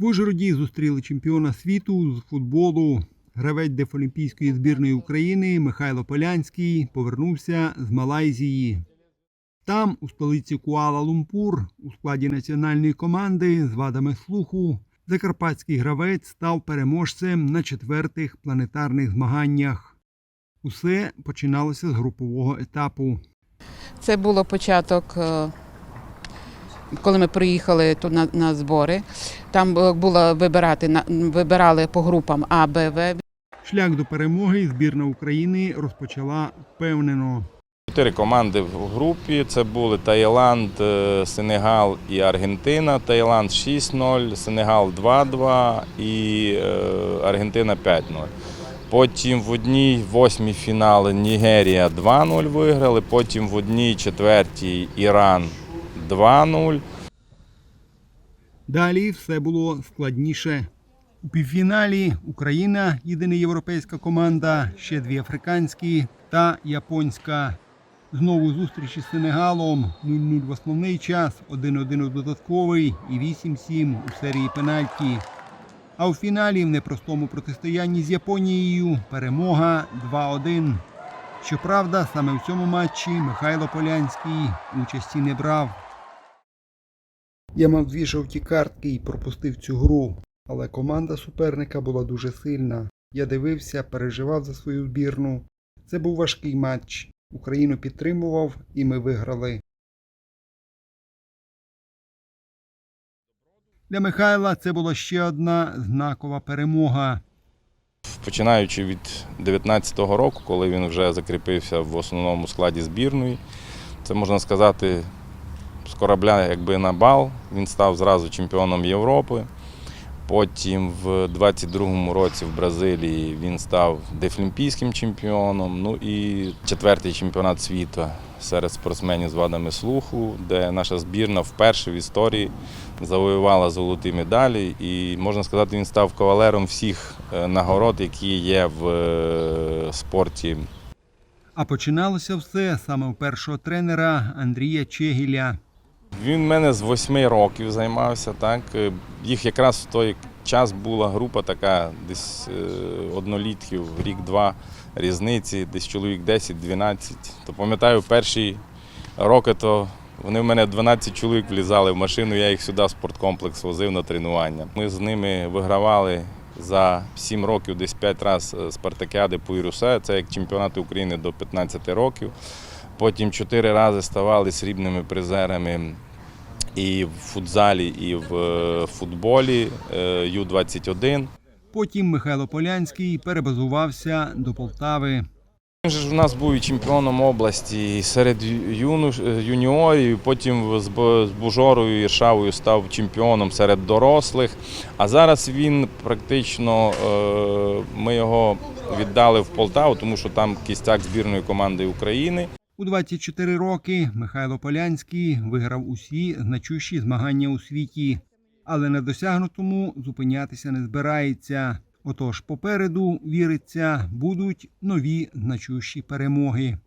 В Ужгороді зустріли чемпіона світу з футболу. Гравець дефолімпійської збірної України Михайло Полянський повернувся з Малайзії. Там, у столиці Куала-Лумпур, у складі національної команди з вадами слуху, закарпатський гравець став переможцем на четвертих планетарних змаганнях. Усе починалося з групового етапу. Це було початок, е, коли ми приїхали на, на збори. Там е, було вибирати на- вибирали по групам А, Б, В. Шлях до перемоги збірна України розпочала впевнено. Чотири команди в групі. Це були Таїланд, е, Сенегал і Аргентина. Таїланд 6-0, Сенегал 2-2 і е, Аргентина 5-0. Потім в одній восьмій фінали Нігерія 2-0 виграли, потім в одній четвертій Іран 2-0. Далі все було складніше. У півфіналі Україна, єдина європейська команда, ще дві африканські та японська. Знову зустрічі з Сенегалом 0-0 в основний час, 1-1 у додатковий і 8-7 у серії пенальті. А у фіналі в непростому протистоянні з Японією перемога 2-1. Щоправда, саме в цьому матчі Михайло Полянський участі не брав. Я мав дві жовті картки і пропустив цю гру, але команда суперника була дуже сильна. Я дивився, переживав за свою збірну. Це був важкий матч. Україну підтримував і ми виграли. Для Михайла це була ще одна знакова перемога. Починаючи від 19-го року, коли він вже закріпився в основному складі збірної, це можна сказати корабля якби на бал. Він став зразу чемпіоном Європи. Потім в 22-му році в Бразилії він став дефлімпійським чемпіоном. Ну і четвертий чемпіонат світу серед спортсменів з вадами слуху, де наша збірна вперше в історії завоювала золоті медалі. І можна сказати, він став кавалером всіх е, нагород, які є в е, спорті А починалося все саме у першого тренера Андрія Чегіля. Він в мене з восьми років займався. Так Е, їх якраз в той час була група така, десь е, однолітків, рік-два різниці, десь чоловік 10-12. То пам'ятаю, перші роки то вони в мене 12 чоловік влізали в машину. Я їх сюди в спорткомплекс возив на тренування. Ми з ними вигравали. За 7 років десь 5 разів спартакіади по Ірусе, це як чемпіонати України до 15 років. Потім 4 рази ставали срібними призерами і в футзалі, і в е, футболі е, Ю-21. Потім Михайло Полянський перебазувався до Полтави. Він же ж у нас був і чемпіоном області і серед юну, юніорів, потім з з Бужорою і Іршавою став чемпіоном серед дорослих. А зараз він практично, е, ми його віддали в Полтаву, тому що там кістяк збірної команди України. У 24 роки Михайло Полянський виграв усі значущі змагання у світі, але на досягнутому зупинятися не збирається. Отож, попереду віриться, будуть нові значущі перемоги.